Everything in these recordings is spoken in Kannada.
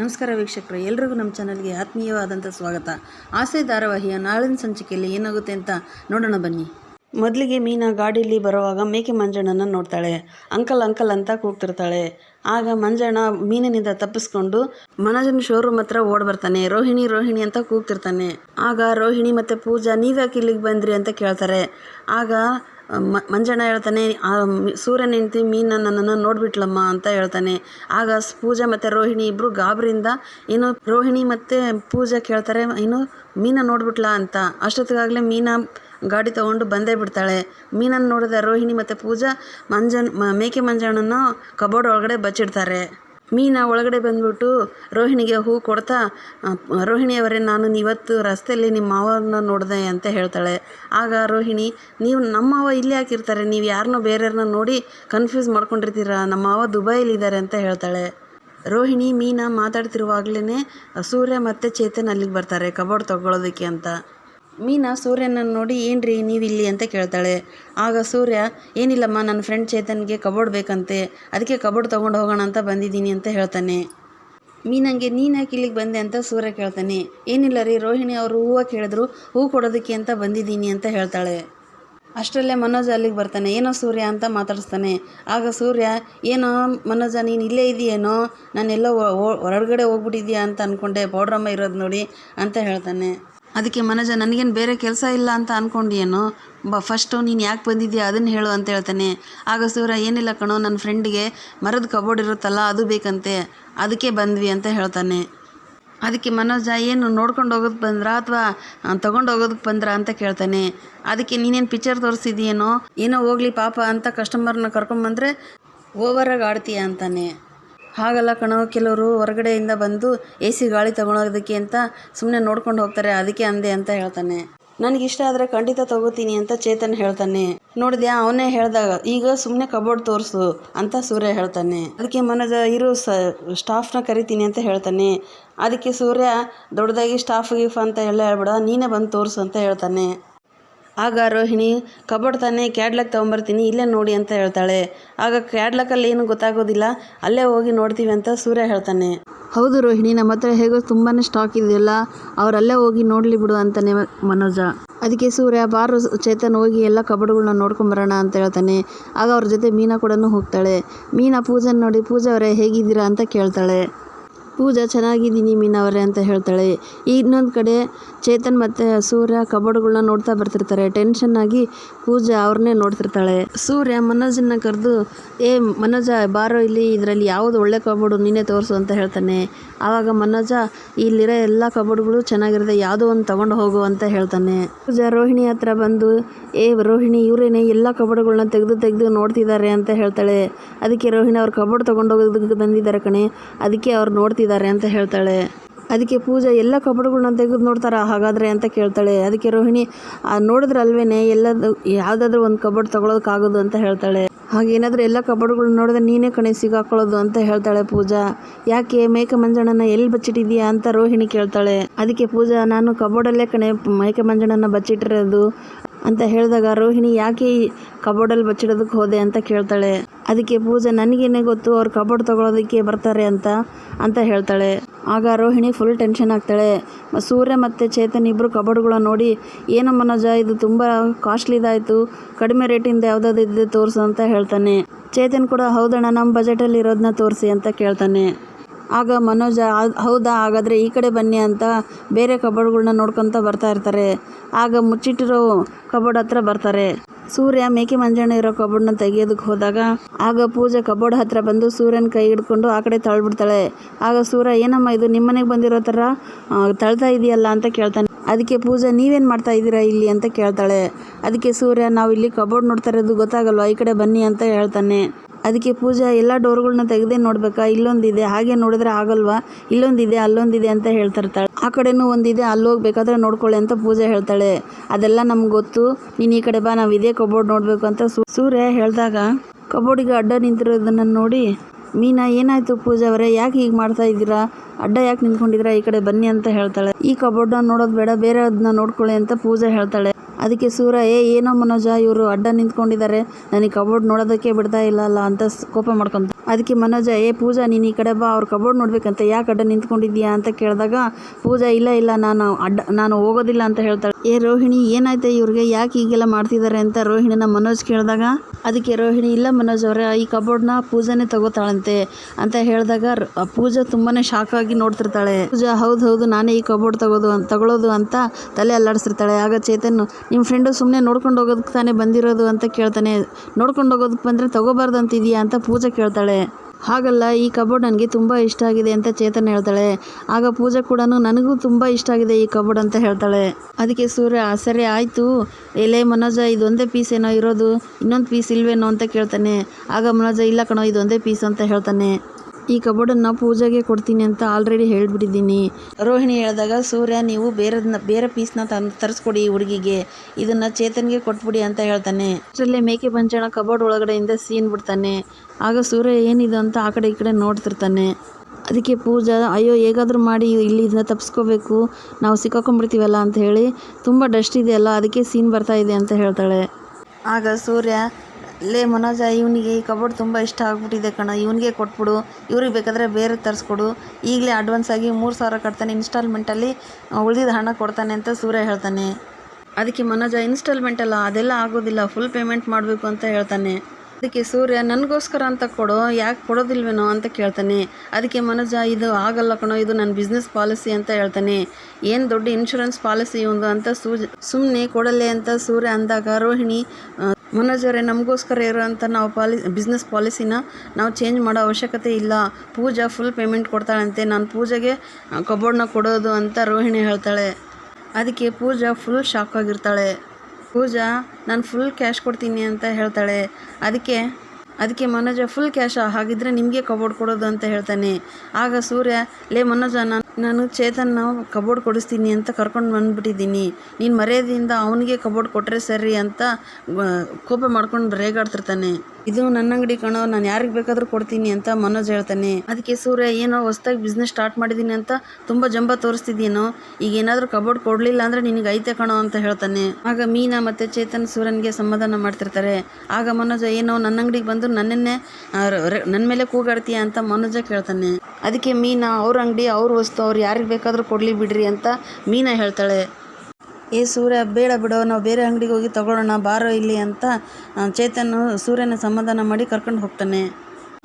ನಮಸ್ಕಾರ ವೀಕ್ಷಕರು, ಎಲ್ರಿಗೂ ನಮ್ಮ ಚಾನಲ್ಗೆ ಆತ್ಮೀಯವಾದಂಥ ಸ್ವಾಗತ. ಆಸೆ ಧಾರಾವಾಹಿಯ ನಾಳಿನ ಸಂಚಿಕೆಯಲ್ಲಿ ಏನಾಗುತ್ತೆ ಅಂತ ನೋಡೋಣ ಬನ್ನಿ. ಮೊದಲಿಗೆ ಮೀನಾ ಗಾಡಿಯಲ್ಲಿ ಬರುವಾಗ ಮೇಕೆ ಮಂಜಣ್ಣನ ನೋಡ್ತಾಳೆ. ಅಂಕಲ್ ಅಂಕಲ್ ಅಂತ ಕೂಗ್ತಿರ್ತಾಳೆ. ಆಗ ಮಂಜಣ್ಣ ಮೀನಿನಿಂದ ತಪ್ಪಿಸ್ಕೊಂಡು ಮನೋಜನ ಶೋರೂಮ್ ಹತ್ರ ಓಡ್ ಬರ್ತಾನೆ. ರೋಹಿಣಿ ರೋಹಿಣಿ ಅಂತ ಕೂಗ್ತಿರ್ತಾನೆ. ಆಗ ರೋಹಿಣಿ ಮತ್ತು ಪೂಜಾ, ನೀವ್ಯಾಕೆ ಇಲ್ಲಿಗೆ ಬಂದ್ರಿ ಅಂತ ಕೇಳ್ತಾರೆ. ಆಗ ಮಂಜಣ್ಣ ಹೇಳ್ತಾನೆ ಸೂರ್ಯನ ಹೆಂಡ್ತಿ ಮೀನ ನನ್ನನ್ನು ನೋಡ್ಬಿಟ್ಲಮ್ಮ ಅಂತ ಹೇಳ್ತಾನೆ. ಆಗ ಪೂಜಾ ಮತ್ತು ರೋಹಿಣಿ ಇಬ್ಬರು ಗಾಬರಿಯಿಂದ, ಏನು ರೋಹಿಣಿ ಮತ್ತು ಪೂಜಾ ಕೇಳ್ತಾರೆ, ಏನು ಮೀನ ನೋಡ್ಬಿಟ್ಲಾ ಅಂತ. ಅಷ್ಟೊತ್ತಿಗಾಗಲೇ ಮೀನಾ ಗಾಡಿ ತೊಗೊಂಡು ಬಂದೇ ಬಿಡ್ತಾಳೆ. ಮೀನನ್ನು ನೋಡಿದ ರೋಹಿಣಿ ಮತ್ತು ಪೂಜಾ ಮಂಜನ್ ಮೇಕೆ ಮಂಜಣ್ಣನ ಕಬೋರ್ಡ್ ಒಳಗಡೆ ಬಚ್ಚಿಡ್ತಾರೆ. ಮೀನಾ ಒಳಗಡೆ ಬಂದ್ಬಿಟ್ಟು ರೋಹಿಣಿಗೆ ಹೂ ಕೊಡ್ತಾ ರೋಹಿಣಿಯವರೇ, ನಾನು ಇವತ್ತು ರಸ್ತೆಯಲ್ಲಿ ನಿಮ್ಮ ಮಾವನ ನೋಡಿದೆ ಅಂತ ಹೇಳ್ತಾಳೆ. ಆಗ ರೋಹಿಣಿ, ನೀವು ನಮ್ಮ ಮಾವ ಇಲ್ಲಿ ಹಾಕಿರ್ತಾರೆ, ನೀವು ಯಾರನ್ನೋ ಬೇರೆಯವ್ರನ್ನ ನೋಡಿ ಕನ್ಫ್ಯೂಸ್ ಮಾಡ್ಕೊಂಡಿರ್ತೀರ? ನಮ್ಮ ಮಾವ ದುಬೈಲಿದ್ದಾರೆ ಅಂತ ಹೇಳ್ತಾಳೆ. ರೋಹಿಣಿ, ಮೀನಾ ಮಾತಾಡ್ತಿರುವಾಗಲೇ ಸೂರ್ಯ ಮತ್ತು ಚೇತನ್ ಅಲ್ಲಿಗೆ ಬರ್ತಾರೆ ಕಬೋರ್ಡ್ ತೊಗೊಳೋದಕ್ಕೆ ಅಂತ. ಮೀನಾ ಸೂರ್ಯನನ್ನು ನೋಡಿ, ಏನ್ರಿ ನೀವು ಇಲ್ಲಿ ಅಂತ ಕೇಳ್ತಾಳೆ. ಆಗ ಸೂರ್ಯ, ಏನಿಲ್ಲಮ್ಮ, ನನ್ನ ಫ್ರೆಂಡ್ ಚೇತನ್ಗೆ ಕಬೋರ್ಡ್ ಬೇಕಂತೆ. ಅದಕ್ಕೆ ಕಬೋರ್ಡ್ ತೊಗೊಂಡು ಹೋಗೋಣ ಅಂತ ಬಂದಿದ್ದೀನಿ ಅಂತ ಹೇಳ್ತಾನೆ. ಮೀನಂಗೆ, ನೀನು ಇಲ್ಲಿಗೆ ಬಂದೆ? ಅಂತ ಸೂರ್ಯ ಕೇಳ್ತಾನೆ. ಏನಿಲ್ಲ ರೀ, ರೋಹಿಣಿ ಅವರು ಹೂವು ಕೇಳಿದ್ರು, ಹೂ ಕೊಡೋದಕ್ಕೆ ಅಂತ ಬಂದಿದ್ದೀನಿ ಅಂತ ಹೇಳ್ತಾಳೆ. ಅಷ್ಟರಲ್ಲೇ ಮನೋಜ ಅಲ್ಲಿಗೆ ಬರ್ತಾನೆ. ಏನೋ ಸೂರ್ಯ? ಅಂತ ಮಾತಾಡಿಸ್ತಾನೆ. ಆಗ ಸೂರ್ಯ, ಏನೋ ಮನೋಜ, ನೀನು ಇಲ್ಲೇ ಇದೆಯೇನೋ? ನಾನೆಲ್ಲೋ ಹೊರಗಡೆ ಹೋಗ್ಬಿಟ್ಟಿದ್ಯಾ? ಅಂತ ಅಂದ್ಕೊಂಡೆ ಪೌಡ್ರಮ್ಮ ಇರೋದು ನೋಡಿ ಅಂತ ಹೇಳ್ತಾನೆ. ಅದಕ್ಕೆ ಮನೋಜ, ನನಗೇನು ಬೇರೆ ಕೆಲಸ ಇಲ್ಲ ಅಂತ ಅಂದ್ಕೊಂಡಿಯೇನು ಬ ಫಸ್ಟು ನೀನು ಯಾಕೆ ಬಂದಿದ್ಯಾ? ಅದನ್ನು ಹೇಳು ಅಂತ ಹೇಳ್ತಾನೆ. ಆಗ ಸೂರ, ಏನಿಲ್ಲ ಕಣೋ ನನ್ನ ಫ್ರೆಂಡಿಗೆ ಮರದ ಕಬೋರ್ಡ್ ಇರುತ್ತಲ್ಲ, ಅದು ಬೇಕಂತೆ. ಅದಕ್ಕೆ ಬಂದ್ವಿ ಅಂತ ಹೇಳ್ತಾನೆ. ಅದಕ್ಕೆ ಮನೋಜ, ಏನು, ನೋಡ್ಕೊಂಡು ಹೋಗೋದಕ್ಕೆ ಬಂದ್ರಾ ಅಥವಾ ತೊಗೊಂಡು ಹೋಗೋದಕ್ಕೆ ಬಂದ್ರಾ? ಅಂತ ಕೇಳ್ತಾನೆ. ಅದಕ್ಕೆ, ನೀನೇನು ಪಿಕ್ಚರ್ ತೋರಿಸಿದ್ಯೇನೋ ಏನೋ ಹೋಗ್ಲಿ ಪಾಪ ಅಂತ ಕಸ್ಟಮರ್ನ ಕರ್ಕೊಂಬಂದ್ರೆ ಓವರಾಗಿ ಆಡ್ತೀಯ? ಅಂತಾನೆ. ಹಾಗಲ್ಲ ಕಣೋ, ಕೆಲವರು ಹೊರಗಡೆಯಿಂದ ಬಂದು ಎ ಸಿ ಗಾಳಿ ತಗೊಳೋದಕ್ಕೆ ಅಂತ ಸುಮ್ಮನೆ ನೋಡ್ಕೊಂಡು ಹೋಗ್ತಾರೆ, ಅದಕ್ಕೆ ಅಂದೆ ಅಂತ ಹೇಳ್ತಾನೆ. ನನಗಿಷ್ಟ ಆದರೆ ಖಂಡಿತ ತಗೋತೀನಿ ಅಂತ ಚೇತನ್ ಹೇಳ್ತಾನೆ. ನೋಡಿದ್ಯಾ, ಅವನೇ ಹೇಳ್ದಾಗ, ಈಗ ಸುಮ್ಮನೆ ಕಬೋರ್ಡ್ ತೋರಿಸು ಅಂತ ಸೂರ್ಯ ಹೇಳ್ತಾನೆ. ಅದಕ್ಕೆ ಮನದ ಇರೋ ಸ, ಸ್ಟಾಫ್ನ ಕರಿತೀನಿ ಅಂತ ಹೇಳ್ತಾನೆ. ಅದಕ್ಕೆ ಸೂರ್ಯ, ದೊಡ್ಡದಾಗಿ ಸ್ಟಾಫ್, ಗೀಫ್ ಅಂತ ಎಲ್ಲ ಹೇಳ್ಬಿಡ, ನೀನೇ ಬಂದು ತೋರಿಸು ಅಂತ ಹೇಳ್ತಾನೆ. ಆಗ ರೋಹಿಣಿ, ಕಬೋರ್ಡ್ ತಾನೇ ಕ್ಯಾಡ್ಲಕ್ ತೊಗೊಂಬರ್ತೀನಿ, ಇಲ್ಲೇ ನೋಡಿ ಅಂತ ಹೇಳ್ತಾಳೆ. ಆಗ ಕ್ಯಾಡ್ಲಕ್ಕಲ್ಲಿ ಏನು ಗೊತ್ತಾಗೋದಿಲ್ಲ, ಅಲ್ಲೇ ಹೋಗಿ ನೋಡ್ತೀವಿ ಅಂತ ಸೂರ್ಯ ಹೇಳ್ತಾನೆ. ಹೌದು ರೋಹಿಣಿ, ನಮ್ಮ ಹತ್ರ ಹೇಗೋ ತುಂಬಾ ಸ್ಟಾಕ್ ಇದೆಯಲ್ಲ ಅವರಲ್ಲೇ ಹೋಗಿ ನೋಡಲಿ ಬಿಡು ಅಂತಾನೆ ಮನೋಜ. ಅದಕ್ಕೆ ಸೂರ್ಯ ಬಾರು ಚೇತನ್ ಹೋಗಿ ಎಲ್ಲ ಕಬಡ್ಗಳನ್ನ ನೋಡ್ಕೊಂಬರೋಣ ಅಂತ ಹೇಳ್ತಾನೆ. ಆಗ ಅವ್ರ ಜೊತೆ ಮೀನಾ ಕೂಡ ಹೋಗ್ತಾಳೆ. ಮೀನಾ ಪೂಜೆ ನೋಡಿ, ಪೂಜಾ ಅವರೇ ಹೇಗಿದ್ದೀರಾ ಅಂತ ಕೇಳ್ತಾಳೆ. ಪೂಜಾ, ಚೆನ್ನಾಗಿದ್ದೀನಿ ಮೀನವರೇ ಅಂತ ಹೇಳ್ತಾಳೆ. ಇನ್ನೊಂದು ಕಡೆ ಚೇತನ್ ಮತ್ತು ಸೂರ್ಯ ಕಬೋರ್ಡ್ಗಳನ್ನ ನೋಡ್ತಾ ಬರ್ತಿರ್ತಾರೆ. ಟೆನ್ಷನ್ ಆಗಿ ಪೂಜಾ ಅವ್ರನ್ನೇ ನೋಡ್ತಿರ್ತಾಳೆ. ಸೂರ್ಯ ಮನೋಜನ್ನ ಕರೆದು, ಏ ಮನೋಜ, ಬಾರೋ ಇಲ್ಲಿ, ಇದರಲ್ಲಿ ಯಾವುದು ಒಳ್ಳೆ ಕಬೋರ್ಡು ನೀನೇ ತೋರಿಸು ಅಂತ ಹೇಳ್ತಾನೆ. ಆವಾಗ ಮನೋಜ, ಇಲ್ಲಿರೋ ಎಲ್ಲ ಕಬೋರ್ಡ್ಗಳು ಚೆನ್ನಾಗಿರುತ್ತೆ ಯಾವುದೋ ಒಂದು ತಗೊಂಡು ಹೋಗು ಅಂತ ಹೇಳ್ತಾನೆ. ಪೂಜಾ ರೋಹಿಣಿ ಹತ್ರ ಬಂದು, ಏ ರೋಹಿಣಿ, ಇವರೇನೆ ಎಲ್ಲ ಕಬೋರ್ಡ್ಗಳನ್ನ ತೆಗೆದು ತೆಗೆದು ನೋಡ್ತಿದ್ದಾರೆ ಅಂತ ಹೇಳ್ತಾಳೆ. ಅದಕ್ಕೆ ರೋಹಿಣಿ ಅವ್ರು ಕಬೋರ್ಡ್ ತೊಗೊಂಡೋಗೋದಕ್ಕೆ ಬಂದಿದ್ದಾರೆ ಕಣೆ. ಅದಕ್ಕೆ ಅವ್ರು ನೋಡ್ತಿದ್ದಾರೆ ಅಂತ ಹೇಳ್ತಾಳೆ. ಅದಕ್ಕೆ ಪೂಜಾ ಎಲ್ಲ ಕಬೋರ್ಡ್ಗಳನ್ನ ತೆಗೆದು ನೋಡ್ತಾರಾ, ಹಾಗಾದರೆ ಅಂತ ಕೇಳ್ತಾಳೆ. ಅದಕ್ಕೆ ರೋಹಿಣಿ ನೋಡಿದ್ರೆ ಅಲ್ವೇನೆ ಎಲ್ಲದು ಯಾವುದಾದ್ರೂ ಒಂದು ಕಬಡ್ ತಗೊಳೋದಕ್ಕಾಗೋದು ಅಂತ ಹೇಳ್ತಾಳೆ. ಹಾಗೇನಾದರೂ ಎಲ್ಲ ಕಬಡ್ಗಳನ್ನ ನೋಡಿದ್ರೆ ನೀನೇ ಕಣೆ ಸಿಗಾಕೊಳ್ಳೋದು ಅಂತ ಹೇಳ್ತಾಳೆ ಪೂಜಾ. ಯಾಕೆ, ಮೇಕೆ ಮಂಜಣ್ಣನ ಎಲ್ಲಿ ಬಚ್ಚಿಟ್ಟಿದ್ಯಾ ಅಂತ ರೋಹಿಣಿ ಕೇಳ್ತಾಳೆ. ಅದಕ್ಕೆ ಪೂಜಾ, ನಾನು ಕಬೋರ್ಡಲ್ಲೇ ಕಣೆ, ಮೇಕೆ ಮಂಜಣ್ಣನ ಬಚ್ಚಿಟ್ಟಿರೋದು. ಅಂತ ಹೇಳಿದಾಗ ರೋಹಿಣಿ ಯಾಕೆ ಕಬೋರ್ಡಲ್ಲಿ ಬಚ್ಚಿಡೋದಕ್ಕೆ ಹೋದೆ ಅಂತ ಕೇಳ್ತಾಳೆ. ಅದಕ್ಕೆ ಪೂಜಾ, ನನಗೇನೆ ಗೊತ್ತು, ಅವ್ರು ಕಬೋರ್ಡ್ ತೊಗೊಳೋದಕ್ಕೆ ಬರ್ತಾರೆ ಅಂತ ಅಂತ ಹೇಳ್ತಾಳೆ. ಆಗ ರೋಹಿಣಿ ಫುಲ್ ಟೆನ್ಷನ್ ಆಗ್ತಾಳೆ. ಸೂರ್ಯ ಮತ್ತು ಚೇತನ್ ಇಬ್ಬರು ಕಬೋರ್ಡ್ಗಳನ್ನ ನೋಡಿ, ಏನೋ ಮನೋಜ, ಇದು ತುಂಬ ಕಾಸ್ಟ್ಲಿದಾಯಿತು ಕಡಿಮೆ ರೇಟಿಂದ ಯಾವುದಾದ್ರು ಇದ್ದು ತೋರಿಸು, ಅಂತ ಹೇಳ್ತಾನೆ. ಚೇತನ್ ಕೂಡ, ಹೌದಣ್ಣ ನಮ್ಮ ಬಜೆಟಲ್ಲಿ ಇರೋದನ್ನ ತೋರಿಸಿ, ಅಂತ ಕೇಳ್ತಾನೆ. ಆಗ ಮನೋಜ ಹೌದಾ, ಹಾಗಾದರೆ ಈ ಕಡೆ ಬನ್ನಿ ಅಂತ ಬೇರೆ ಕಬೋರ್ಡ್ಗಳನ್ನ ನೋಡ್ಕೊತ ಬರ್ತಾ ಇರ್ತಾರೆ. ಆಗ ಮುಚ್ಚಿಟ್ಟಿರೋ ಕಬೋರ್ಡ್ ಹತ್ರ ಬರ್ತಾರೆ. ಸೂರ್ಯ ಮೇಕೆ ಮಂಜಣ್ಣ ಇರೋ ಕಬೋರ್ಡ್ನ ತೆಗೆಯೋದಕ್ಕೆ ಹೋದಾಗ ಆಗ ಪೂಜೆ ಕಬೋರ್ಡ್ ಹತ್ರ ಬಂದು ಸೂರ್ಯನ ಕೈ ಹಿಡ್ಕೊಂಡು ಆ ಕಡೆ ತಳ್ಬಿಡ್ತಾಳೆ. ಆಗ ಸೂರ್ಯ, ಏನಮ್ಮ ಇದು? ನಿಮ್ಮನೆಗೆ ಬಂದಿರೋ ಥರ ತಳ್ತಾ ಇದೆಯಲ್ಲ ಅಂತ ಕೇಳ್ತಾನೆ. ಅದಕ್ಕೆ ಪೂಜೆ, ನೀವೇನು ಮಾಡ್ತಾ ಇದ್ದೀರಾ ಇಲ್ಲಿ? ಅಂತ ಕೇಳ್ತಾಳೆ. ಅದಕ್ಕೆ ಸೂರ್ಯ, ನಾವು ಇಲ್ಲಿ ಕಬೋರ್ಡ್ ನೋಡ್ತಾ ಇರೋದು ಗೊತ್ತಾಗಲ್ವಾ? ಈ ಕಡೆ ಬನ್ನಿ ಅಂತ ಹೇಳ್ತಾನೆ. ಅದಕ್ಕೆ ಪೂಜಾ, ಎಲ್ಲ ಡೋರ್ಗಳನ್ನ ತೆಗೆದೇ ನೋಡ್ಬೇಕಾ? ಇಲ್ಲೊಂದಿದೆ. ಹಾಗೆ ನೋಡಿದ್ರೆ ಆಗಲ್ವಾ? ಇಲ್ಲೊಂದಿದೆ, ಅಲ್ಲೊಂದಿದೆ ಅಂತ ಹೇಳ್ತಿರ್ತಾಳೆ ಆ ಕಡೆನೂ ಒಂದಿದೆ ಅಲ್ಲಿ ಹೋಗ್ಬೇಕಾದ್ರೆ ನೋಡ್ಕೊಳ್ಳಿ ಅಂತ ಪೂಜೆ ಹೇಳ್ತಾಳೆ. ಅದೆಲ್ಲ ನಮ್ಗೆ ಗೊತ್ತು. ನೀನು ಈ ಕಡೆ ಬಾ, ನಾವು ಇದೇ ಕಬೋರ್ಡ್ ನೋಡಬೇಕು ಅಂತ ಸೂರ್ಯ ಹೇಳಿದಾಗ, ಕಬೋರ್ಡಿಗೆ ಅಡ್ಡ ನಿಂತಿರೋದನ್ನ ನೋಡಿ, ಮೀನಾ, ಏನಾಯ್ತು ಪೂಜಾ ಅವರೇ? ಯಾಕೆ ಹೀಗೆ ಮಾಡ್ತಾ ಇದ್ದೀರಾ? ಅಡ್ಡ ಯಾಕೆ ನಿಂತ್ಕೊಂಡಿದ್ದೀರಾ? ಈ ಕಡೆ ಬನ್ನಿ ಅಂತ ಹೇಳ್ತಾಳೆ. ಈ ಕಬೋರ್ಡ್ನ ನೋಡೋದು ಬೇಡ ಬೇರೆ ಅದನ್ನ ನೋಡ್ಕೊಳ್ಳಿ ಅಂತ ಪೂಜಾ ಹೇಳ್ತಾಳೆ. ಅದಕ್ಕೆ ಸೂರ್ಯ, ಏ, ಏನೋ ಮನೋಜ, ಇವರು ಅಡ್ಡ ನಿಂತ್ಕೊಂಡಿದ್ದಾರೆ. ನನಗೆ ಕಬೋರ್ಡ್ ನೋಡೋದಕ್ಕೆ ಬಿಡ್ತಾ ಇಲ್ಲ ಅಲ್ಲ ಅಂತ ಕೋಪ ಮಾಡ್ಕೊಂತ ಅದಕ್ಕೆ ಮನೋಜ, ಏ ಪೂಜಾ, ನೀನು ಈ ಕಡೆ ಬಾ, ಅವ್ರ ಕಬೋರ್ಡ್ ನೋಡ್ಬೇಕಂತ ಯಾಕೆ ಅಡ್ಡ ನಿಂತ್ಕೊಂಡಿದ್ಯಾ ಅಂತ ಕೇಳಿದಾಗ, ಪೂಜಾ, ಇಲ್ಲ ಇಲ್ಲ, ನಾನು ಅಡ್ಡ, ನಾನು ಹೋಗೋದಿಲ್ಲ ಅಂತ ಹೇಳ್ತಾಳೆ. ಏ ರೋಹಿಣಿ, ಏನಾಯ್ತು ಇವ್ರಿಗೆ? ಯಾಕೆ ಹೀಗೆಲ್ಲ ಮಾಡ್ತಿದ್ದಾರೆ ಅಂತ ರೋಹಿಣಿನ ಮನೋಜ್ ಕೇಳಿದಾಗ, ಅದಕ್ಕೆ ರೋಹಿಣಿ, ಇಲ್ಲ ಮನೋಜ್ ಅವರೇ, ಈ ಕಬೋರ್ಡ್ನ ಪೂಜಾನೇ ತಗೋತಾಳಂತೆ. ಅಂತ ಹೇಳಿದಾಗ ಪೂಜಾ ತುಂಬಾನೇ ಶಾಕ್ ಆಗಿ ನೋಡ್ತಿರ್ತಾಳೆ. ಪೂಜಾ, ಹೌದು ಹೌದು, ನಾನೇ ಈ ಕಬೋರ್ಡ್ ತಗೋದು ತಗೊಳ್ಳೋದು ಅಂತ ತಲೆ ಅಲ್ಲಾಡಿಸಿರ್ತಾಳೆ. ಆಗ ಚೇತನ್ ನಿಮ್ಮ ಫ್ರೆಂಡು ಸುಮ್ಮನೆ ನೋಡ್ಕೊಂಡು ಹೋಗೋದಕ್ಕೆ ತಾನೇ ಬಂದಿರೋದು? ಅಂತ ಕೇಳ್ತಾನೆ. ನೋಡ್ಕೊಂಡು ಹೋಗೋದಕ್ಕೆ ಬಂದರೆ ತಗೋಬಾರ್ದು ಅಂತಿದೆಯಾ? ಅಂತ ಪೂಜಾ ಕೇಳ್ತಾಳೆ. ಹಾಗಲ್ಲ ಈ ಕಬೋರ್ಡ್ ನನಗೆ ತುಂಬ ಇಷ್ಟ ಆಗಿದೆ ಅಂತ ಚೇತನ್ ಹೇಳ್ತಾಳೆ. ಆಗ ಪೂಜಾ ಕೂಡ ನನಗೂ ತುಂಬ ಇಷ್ಟ ಆಗಿದೆ ಈ ಕಬೋರ್ಡ್ ಅಂತ ಹೇಳ್ತಾಳೆ. ಅದಕ್ಕೆ ಸೂರ್ಯ "ಆ, ಸರಿ ಆಯಿತು. ಎಲೆ ಮನೋಜ ಇದೊಂದೇ ಪೀಸ್ ಏನೋ ಇರೋದು. ಇನ್ನೊಂದು ಪೀಸ್ ಇಲ್ವೇನೋ ಅಂತ ಕೇಳ್ತಾನೆ. ಆಗ ಮನೋಜ ಇಲ್ಲ ಕಣೋ ಇದೊಂದೇ ಪೀಸ್ ಅಂತ ಹೇಳ್ತಾನೆ. ಈ ಕಬೋರ್ಡನ್ನು ಪೂಜೆಗೆ ಕೊಡ್ತೀನಿ ಅಂತ ಆಲ್ರೆಡಿ ಹೇಳಿಬಿಟ್ಟಿದ್ದೀನಿ. ರೋಹಿಣಿ ಹೇಳಿದಾಗ, ಸೂರ್ಯ, ನೀವು ಬೇರೆದನ್ನ ಬೇರೆ ಪೀಸ್ನ ತಂದು, ತರಿಸ್ಕೊಡಿ ಹುಡುಗಿಗೆ. ಇದನ್ನು ಚೇತನ್ಗೆ ಕೊಟ್ಬಿಡಿ ಅಂತ ಹೇಳ್ತಾನೆ. ಅಷ್ಟರಲ್ಲೇ ಮೇಕೆ ಪಂಚಣ ಕಬೋರ್ಡ್ ಒಳಗಡೆಯಿಂದ ಸೀನ್ ಬಿಡ್ತಾನೆ. ಆಗ ಸೂರ್ಯ ಏನಿದೆ ಅಂತ ಆ ಕಡೆ ಈ ಕಡೆ ನೋಡ್ತಿರ್ತಾನೆ. ಅದಕ್ಕೆ ಪೂಜಾ, ಅಯ್ಯೋ, ಹೇಗಾದರೂ ಮಾಡಿ, ಇಲ್ಲಿ ಇದನ್ನ ತಪ್ಪಿಸ್ಕೋಬೇಕು ನಾವು ಸಿಕ್ಕಾಕೊಂಡ್ಬಿಡ್ತೀವಲ್ಲ ಅಂತ ಹೇಳಿ ತುಂಬ ಡಸ್ಟ್ ಇದೆಯಲ್ಲ ಅದಕ್ಕೆ ಸೀನ್ ಬರ್ತಾ ಇದೆ ಅಂತ ಹೇಳ್ತಾಳೆ. ಆಗ ಸೂರ್ಯ ಲೇ ಮನೋಜ, ಇವನಿಗೆ ಈ ಕಬೋರ್ಡ್ ತುಂಬ ಇಷ್ಟ ಆಗ್ಬಿಟ್ಟಿದೆ ಕಣ. ಇವನಿಗೆ ಕೊಟ್ಬಿಡು. ಇವ್ರಿಗೆ ಬೇಕಾದರೆ ಬೇರೆ ತರಿಸ್ಕೊಡು. ಈಗಲೇ ಅಡ್ವಾನ್ಸ್ ಆಗಿ ಮೂರು ಸಾವಿರ ಕಟ್ತಾನೆ ಇನ್ಸ್ಟಾಲ್ಮೆಂಟಲ್ಲಿ ಉಳಿದಿದ್ದ ಹಣ ಕೊಡ್ತಾನೆ ಅಂತ ಸೂರ್ಯ ಹೇಳ್ತಾನೆ. ಅದಕ್ಕೆ ಮನೋಜ ಇನ್ಸ್ಟಾಲ್ಮೆಂಟ್ ಅಲ್ಲ, ಅದೆಲ್ಲ ಆಗೋದಿಲ್ಲ. ಫುಲ್ ಪೇಮೆಂಟ್ ಮಾಡಬೇಕು ಅಂತ ಹೇಳ್ತಾನೆ. ಅದಕ್ಕೆ ಸೂರ್ಯ, ನನಗೋಸ್ಕರ ಅಂತ ಕೊಡು. ಯಾಕೆ ಕೊಡೋದಿಲ್ವೇನೋ ಅಂತ ಕೇಳ್ತಾನೆ. ಅದಕ್ಕೆ ಮನೋಜ, ಇದು ಆಗಲ್ಲ ಕಣೋ, ಇದು ನನ್ನ ಬಿಸ್ನೆಸ್ ಪಾಲಿಸಿ ಅಂತ ಹೇಳ್ತಾನೆ. ಏನು ದೊಡ್ಡ ಇನ್ಶೂರೆನ್ಸ್ ಪಾಲಿಸಿ ಒಂದು ಅಂತ ಸೂಜ್ ಸುಮ್ಮನೆ ಕೊಡಲೆ ಅಂತ ಸೂರ್ಯ ಅಂದಾಗ ರೋಹಿಣಿ ಮನೋಜ್ ಅವರೇ ನಮಗೋಸ್ಕರ ಇರೋಂಥ ನಾವು ಪಾಲಿ ಬಿಸ್ನೆಸ್ ಪಾಲಿಸಿನ ನಾವು ಚೇಂಜ್ ಮಾಡೋ ಅವಶ್ಯಕತೆ ಇಲ್ಲ. ಪೂಜಾ ಫುಲ್ ಪೇಮೆಂಟ್ ಕೊಡ್ತಾಳಂತೆ. ನಾನು ಪೂಜೆಗೆ ಕಬೋರ್ಡ್ನ ಕೊಡೋದು ಅಂತ ರೋಹಿಣಿ ಹೇಳ್ತಾಳೆ. ಅದಕ್ಕೆ ಪೂಜಾ ಫುಲ್ ಶಾಕ್ ಆಗಿರ್ತಾಳೆ. ಪೂಜಾ, ನಾನು ಫುಲ್ ಕ್ಯಾಶ್ ಕೊಡ್ತೀನಿ ಅಂತ ಹೇಳ್ತಾಳೆ. ಅದಕ್ಕೆ ಅದಕ್ಕೆ ಮನೋಜ ಫುಲ್ ಕ್ಯಾಶ ಹಾಗಿದ್ರೆ ನಿಮಗೆ ಕಬೋರ್ಡ್ ಕೊಡೋದು ಅಂತ ಹೇಳ್ತಾನೆ. ಆಗ ಸೂರ್ಯ, ಲೇ ಮನೋಜ, ನಾನು ನಾನು ಚೇತನ್ನ ಕಬೋರ್ಡ್ ಕೊಡಿಸ್ತೀನಿ ಅಂತ ಕರ್ಕೊಂಡು ಬಂದ್ಬಿಟ್ಟಿದ್ದೀನಿ. ನೀನು ಮರ್ಯಾದೆಯಿಂದ ಅವನಿಗೆ ಕಬೋರ್ಡ್ ಕೊಟ್ಟರೆ ಸರಿ ಅಂತ ಕೋಪ ಮಾಡ್ಕೊಂಡು ರೇಗಾಡ್ತಿರ್ತಾನೆ. ಇದು ನನ್ನ ಅಂಗಡಿ ಕಣೋ, ನಾನು ಯಾರಿಗೆ ಬೇಕಾದರೂ ಕೊಡ್ತೀನಿ ಅಂತ ಮನೋಜ್ ಹೇಳ್ತಾನೆ. ಅದಕ್ಕೆ ಸೂರ್ಯ, ಏನೋ ಹೊಸ್ದಾಗಿ ಬಿಸ್ನೆಸ್ ಸ್ಟಾರ್ಟ್ ಮಾಡಿದ್ದೀನಿ ಅಂತ ತುಂಬ ಜಂಬ ತೋರಿಸ್ತಿದ್ದೀನೋ ಈಗ ಏನಾದರೂ ಕಬೋರ್ಡ್ ಕೊಡಲಿಲ್ಲ ಅಂದರೆ ನಿನಗೆ ಐತೆ ಕಣೋ ಅಂತ ಹೇಳ್ತಾನೆ. ಆಗ ಮೀನಾ ಮತ್ತು ಚೇತನ್ ಸೂರ್ಯನಿಗೆ ಸಮಾಧಾನ ಮಾಡ್ತಿರ್ತಾರೆ. ಆಗ ಮನೋಜ, ಏನೋ ನನ್ನ ಅಂಗಡಿಗೆ ಬಂದು ನನ್ನನ್ನೇ ನನ್ನ ಮೇಲೆ ಕೂಗಾಡ್ತೀಯ ಅಂತ ಮನೋಜ ಕೇಳ್ತಾನೆ. ಅದಕ್ಕೆ ಮೀನಾ, ಅವ್ರ ಅಂಗಡಿ, ಅವ್ರ ವಸ್ತು, ಅವ್ರು ಯಾರಿಗೆ ಬೇಕಾದರೂ ಕೊಡಲಿ ಬಿಡ್ರಿ ಅಂತ ಮೀನಾ ಹೇಳ್ತಾಳೆ. ಏ ಸೂರ್ಯ, ಬೇಡ ಬಿಡೋ, ನಾವು ಬೇರೆ ಅಂಗಡಿಗೆ ಹೋಗಿ ತಗೊಳ್ಳೋಣ ಬಾರೋ ಇಲ್ಲಿ ಅಂತ ಚೇತನ್ ಸೂರ್ಯನ ಸಮಾಧಾನ ಮಾಡಿ ಕರ್ಕೊಂಡು ಹೋಗ್ತಾನೆ.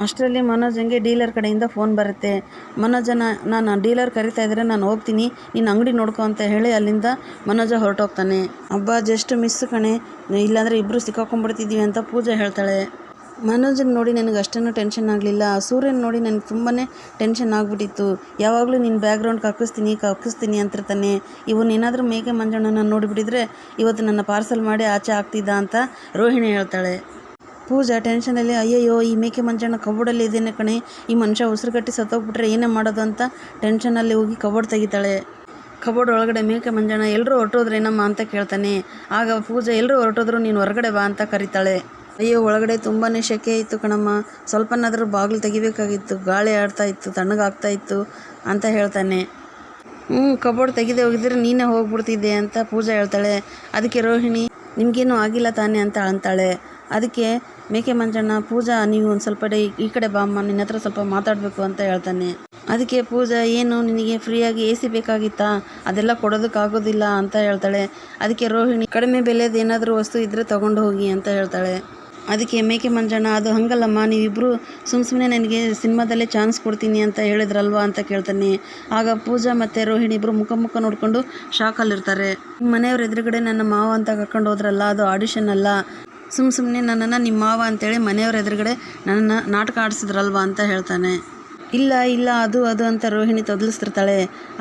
ಅಷ್ಟರಲ್ಲಿ ಮನೋಜಂಗೆ ಡೀಲರ್ ಕಡೆಯಿಂದ ಫೋನ್ ಬರುತ್ತೆ. ಮನೋಜನ ನಾನು ಡೀಲರ್ ಕರಿತಾ ಇದ್ರೆ ನಾನು ಹೋಗ್ತೀನಿ, ನೀನು ಅಂಗಡಿ ನೋಡ್ಕೊ ಅಂತ ಹೇಳಿ ಅಲ್ಲಿಂದ ಮನೋಜ ಹೊರಟೋಗ್ತಾನೆ. ಹಬ್ಬ ಜಸ್ಟ್ ಮಿಸ್ ಕಣೆ. ಇಲ್ಲಾಂದರೆ ಇಬ್ಬರು ಸಿಕ್ಕಾಕೊಂಡ್ಬಿಡ್ತಿದ್ದೀವಿ ಅಂತ ಪೂಜೆ ಹೇಳ್ತಾಳೆ. ಮನೋಜನ್ ನೋಡಿ ನನಗೆ ಅಷ್ಟೇನು ಟೆನ್ಷನ್ ಆಗಲಿಲ್ಲ. ಸೂರ್ಯನ ನೋಡಿ ನನಗೆ ತುಂಬಾ ಟೆನ್ಷನ್ ಆಗಿಬಿಟ್ಟಿತ್ತು. ಯಾವಾಗಲೂ ನಿನ್ನ ಬ್ಯಾಕ್ಗ್ರೌಂಡ್ ಕಕ್ಕಿಸ್ತೀನಿ ಕಕ್ಕಿಸ್ತೀನಿ ಅಂತಿರ್ತಾನೆ. ಇವನೇನಾದರೂ ಮೇಕೆ ಮಂಜಣ್ಣನ ನೋಡಿಬಿಟ್ಟಿದ್ರೆ ಇವತ್ತು ನನ್ನ ಪಾರ್ಸಲ್ ಮಾಡಿ ಆಚೆ ಆಗ್ತಿದ್ದ ಅಂತ ರೋಹಿಣಿ ಹೇಳ್ತಾಳೆ. ಪೂಜಾ ಟೆನ್ಷನಲ್ಲಿ ಅಯ್ಯಯ್ಯೋ, ಈ ಮೇಕೆ ಮಂಜಣ್ಣ ಕಬೋರ್ಡಲ್ಲಿ ಇದ್ದೇನೆ ಕಣೆ. ಈ ಮನುಷ್ಯ ಉಸಿರುಗಟ್ಟಿ ಸತ್ತೋಗ್ಬಿಟ್ರೆ ಏನೇ ಮಾಡೋದು ಅಂತ ಟೆನ್ಷನಲ್ಲಿ ಹೋಗಿ ಕಬೋರ್ಡ್ ತೆಗಿತಾಳೆ. ಕಬೋರ್ಡ್ ಒಳಗಡೆ ಮೇಕೆ ಮಂಜಣ್ಣ ಎಲ್ಲರೂ ಹೊರಟೋದ್ರೇನಮ್ಮ? ಅಂತ ಕೇಳ್ತಾನೆ. ಆಗ ಪೂಜಾ ಎಲ್ಲರೂ ಹೊರಟೋದ್ರು ನೀನು ಹೊರಗಡೆ ಬಾ ಅಂತ ಕರೀತಾಳೆ. ಅಯ್ಯೋ, ಒಳಗಡೆ ತುಂಬಾನೇ ಶೆಕೆ ಇತ್ತು ಕಣಮ್ಮ. ಸ್ವಲ್ಪನಾದರೂ ಬಾಗಿಲು ತೆಗಿಬೇಕಾಗಿತ್ತು. ಗಾಳಿ ಆಡ್ತಾ ಇತ್ತು ತಣ್ಣಗಾಗ್ತಾ ಇತ್ತು ಅಂತ ಹೇಳ್ತಾನೆ. ಹ್ಞೂ ಕಬೋರ್ಡ್ ತೆಗೆದೇ ಹೋಗಿದ್ರೆ ನೀನೇ ಹೋಗ್ಬಿಡ್ತಿದ್ದೆ ಅಂತ ಪೂಜಾ ಹೇಳ್ತಾಳೆ. ಅದಕ್ಕೆ ರೋಹಿಣಿ, ನಿಮಗೇನು ಆಗಿಲ್ಲ ತಾನೇ ಅಂತ ಅಂತಾಳೆ. ಅದಕ್ಕೆ, ಮೇಕೆ ಮಂಜಣ್ಣ, ಪೂಜಾ, ನೀವು ಒಂದು ಸ್ವಲ್ಪ ಡೇ ಈ ಕಡೆ ಬಾಮ್ಮ ನಿನ್ನ ಹತ್ರ ಸ್ವಲ್ಪ ಮಾತಾಡಬೇಕು ಅಂತ ಹೇಳ್ತಾನೆ. ಅದಕ್ಕೆ ಪೂಜಾ, ಏನು, ನಿನಗೆ ಫ್ರೀಯಾಗಿ ಎ ಸಿ ಬೇಕಾಗಿತ್ತಾ? ಅದೆಲ್ಲ ಕೊಡೋದಕ್ಕಾಗೋದಿಲ್ಲ ಅಂತ ಹೇಳ್ತಾಳೆ. ಅದಕ್ಕೆ ರೋಹಿಣಿ, ಕಡಿಮೆ ಬೆಲೆದು ಏನಾದರೂ ವಸ್ತು ಇದ್ದರೆ ತೊಗೊಂಡು ಹೋಗಿ ಅಂತ ಹೇಳ್ತಾಳೆ. ಅದಕ್ಕೆ ಮೇಕೆ ಮಂಜಣ್ಣ, ಅದು ಹಂಗಲ್ಲಮ್ಮ ನೀವಿಬ್ಬರು ಸುಮ್ಮ ಸುಮ್ಮನೆ ನನಗೆ ಸಿನಿಮಾದಲ್ಲೇ ಚಾನ್ಸ್ ಕೊಡ್ತೀನಿ ಅಂತ ಹೇಳಿದ್ರಲ್ವಾ ಅಂತ ಕೇಳ್ತಾನೆ. ಆಗ ಪೂಜಾ ಮತ್ತು ರೋಹಿಣಿ ಇಬ್ಬರು ಮುಖ ಮುಖ ನೋಡಿಕೊಂಡು ಶಾಕಲ್ಲಿರ್ತಾರೆ ಮನೆಯವ್ರ ಎದುರುಗಡೆ ನನ್ನ ಮಾವ ಅಂತ ಕರ್ಕೊಂಡು ಹೋದ್ರಲ್ಲ, ಅದು ಆಡಿಷನ್ ಅಲ್ಲ. ಸುಮ್ಮ ಸುಮ್ಮನೆ ನನ್ನನ್ನು ನಿಮ್ಮ ಮಾವ ಅಂತೇಳಿ ಮನೆಯವ್ರ ಎದುರುಗಡೆ ನನ್ನನ್ನು ನಾಟಕ ಆಡಿಸಿದ್ರಲ್ವಾ ಅಂತ ಹೇಳ್ತಾನೆ. ಇಲ್ಲ ಇಲ್ಲ, ಅದು ಅದು ಅಂತ ರೋಹಿಣಿ ತೊದಲಿಸ್ತಿರ್ತಾಳೆ.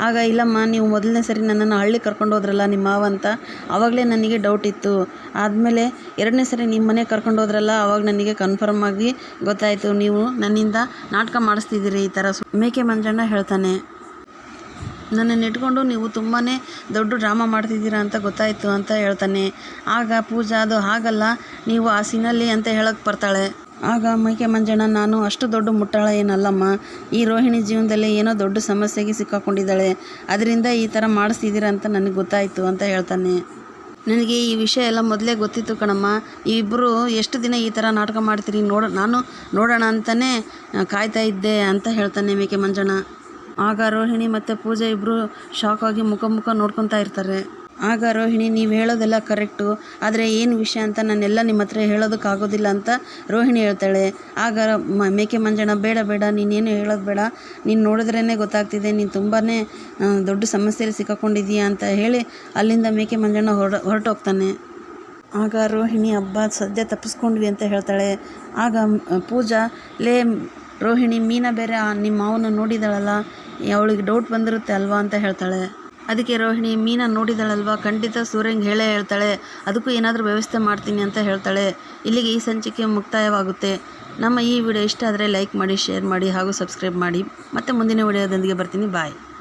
ಆಗ, ಇಲ್ಲಮ್ಮ, ನೀವು ಮೊದಲನೇ ಸರಿ ನನ್ನನ್ನು ಹಳ್ಳಿ ಕರ್ಕೊಂಡು ಹೋದ್ರಲ್ಲ ನಿಮ್ಮ ಮಾವ ಅಂತ. ಆವಾಗಲೇ ನನಗೆ ಡೌಟ್ ಇತ್ತು. ಆದಮೇಲೆ ಎರಡನೇ ಸರಿ ನಿಮ್ಮ ಮನೆಗೆ ಕರ್ಕೊಂಡು ಹೋದ್ರಲ್ಲ ಆವಾಗ ನನಗೆ ಕನ್ಫರ್ಮ್ ಆಗಿ ಗೊತ್ತಾಯಿತು. ನೀವು ನನ್ನಿಂದ ನಾಟಕ ಮಾಡಿಸ್ತಿದ್ದೀರಿ ಈ ಥರ ಮೇಕೆ ಮಂಜಣ್ಣ ಹೇಳ್ತಾನೆ. ನನ್ನನ್ನು ಇಟ್ಕೊಂಡು ನೀವು ತುಂಬಾ ದೊಡ್ಡ ಡ್ರಾಮಾ ಮಾಡ್ತಿದ್ದೀರಾ ಅಂತ ಗೊತ್ತಾಯಿತು ಅಂತ ಹೇಳ್ತಾನೆ. ಆಗ ಪೂಜಾ, ಅದು ಹಾಗಲ್ಲ, ನೀವು ಆ ಸೀನಲ್ಲಿ ಅಂತ ಹೇಳಕ್ಕೆ ಬರ್ತಾಳೆ. ಆಗ ಮೈಕೆ ಮಂಜಣ್ಣ, ನಾನು ಅಷ್ಟು ದೊಡ್ಡ ಮುಟ್ಟಾಳ ಏನಲ್ಲಮ್ಮ? ಈ ರೋಹಿಣಿ ಜೀವನದಲ್ಲಿ ಏನೋ ದೊಡ್ಡ ಸಮಸ್ಯೆಗೆ ಸಿಕ್ಕಾಕೊಂಡಿದ್ದಾಳೆ. ಅದರಿಂದ ಈ ಥರ ಮಾಡಿಸ್ತಿದ್ದೀರ ಅಂತ ನನಗೆ ಗೊತ್ತಾಯಿತು ಅಂತ ಹೇಳ್ತಾನೆ. ನನಗೆ ಈ ವಿಷಯ ಎಲ್ಲ ಮೊದಲೇ ಗೊತ್ತಿತ್ತು ಕಣಮ್ಮ. ಇಬ್ಬರು ಎಷ್ಟು ದಿನ ಈ ಥರ ನಾಟಕ ಮಾಡ್ತೀರಿ? ನೋಡ, ನಾನು ನೋಡೋಣ ಅಂತಲೇ ಕಾಯ್ತಾ ಇದ್ದೆ ಅಂತ ಹೇಳ್ತಾನೆ ಮೇಕೆ ಮಂಜಣ್ಣ. ಆಗ ರೋಹಿಣಿ ಮತ್ತು ಪೂಜೆ ಇಬ್ಬರು ಶಾಕ್ ಆಗಿ ಮುಖ ಮುಖ ನೋಡ್ಕೊತಾ ಇರ್ತಾರೆ. ಆಗ ರೋಹಿಣಿ, ನೀವು ಹೇಳೋದೆಲ್ಲ ಕರೆಕ್ಟು. ಆದರೆ ಏನು ವಿಷಯ ಅಂತ ನಾನೆಲ್ಲ ನಿಮ್ಮ ಹತ್ರ ಹೇಳೋದಕ್ಕಾಗೋದಿಲ್ಲ ಅಂತ ರೋಹಿಣಿ ಹೇಳ್ತಾಳೆ. ಆಗ ಮೇಕೆ ಮಂಜಣ್ಣ, ಬೇಡ ಬೇಡ, ನೀನೇನು ಹೇಳೋದು ಬೇಡ. ನೀನು ನೋಡಿದ್ರೇ ಗೊತ್ತಾಗ್ತಿದೆ. ನೀನು ತುಂಬಾ ದೊಡ್ಡ ಸಮಸ್ಯೆಯಲ್ಲಿ ಸಿಕ್ಕಾಕೊಂಡಿದ್ದೀಯಾ ಅಂತ ಹೇಳಿ ಅಲ್ಲಿಂದ ಮೇಕೆ ಮಂಜಣ್ಣ ಹೊರ, ಹೊರಟೋಗ್ತಾನೆ. ಆಗ ರೋಹಿಣಿ ಹಬ್ಬ ಸದ್ಯ ತಪ್ಪಿಸ್ಕೊಂಡ್ವಿ ಅಂತ ಹೇಳ್ತಾಳೆ. ಆಗ ಪೂಜಾ, ಲೇ, ರೋಹಿಣಿ, ಮೀನ ಬೇರೆ ನಿಮ್ಮ ಮಾವನ ನೋಡಿದಾಳಲ್ಲ. ಅವಳಿಗೆ ಡೌಟ್ ಬಂದಿರುತ್ತೆ ಅಲ್ವಾ? ಅಂತ ಹೇಳ್ತಾಳೆ. ಅದಕ್ಕೆ ರೋಹಿಣಿ, ಮೀನಾ ನೋಡಿದಳಲ್ವಾ? ಖಂಡಿತ ಸೂರ್ಯಂಗೆ ಹೇಳೇ ಹೇಳ್ತಾಳೆ. ಅದಕ್ಕೂ ಏನಾದರೂ ವ್ಯವಸ್ಥೆ ಮಾಡ್ತೀನಿ ಅಂತ ಹೇಳ್ತಾಳೆ. ಇಲ್ಲಿಗೆ ಈ ಸಂಚಿಕೆ ಮುಕ್ತಾಯವಾಗುತ್ತೆ. ನಮ್ಮ ಈ ವಿಡಿಯೋ ಇಷ್ಟ ಆದರೆ ಲೈಕ್ ಮಾಡಿ, ಶೇರ್ ಮಾಡಿ ಹಾಗೂ ಸಬ್ಸ್ಕ್ರೈಬ್ ಮಾಡಿ. ಮತ್ತೆ ಮುಂದಿನ ವಿಡಿಯೋದೊಂದಿಗೆ ಬರ್ತೀನಿ. ಬಾಯ್.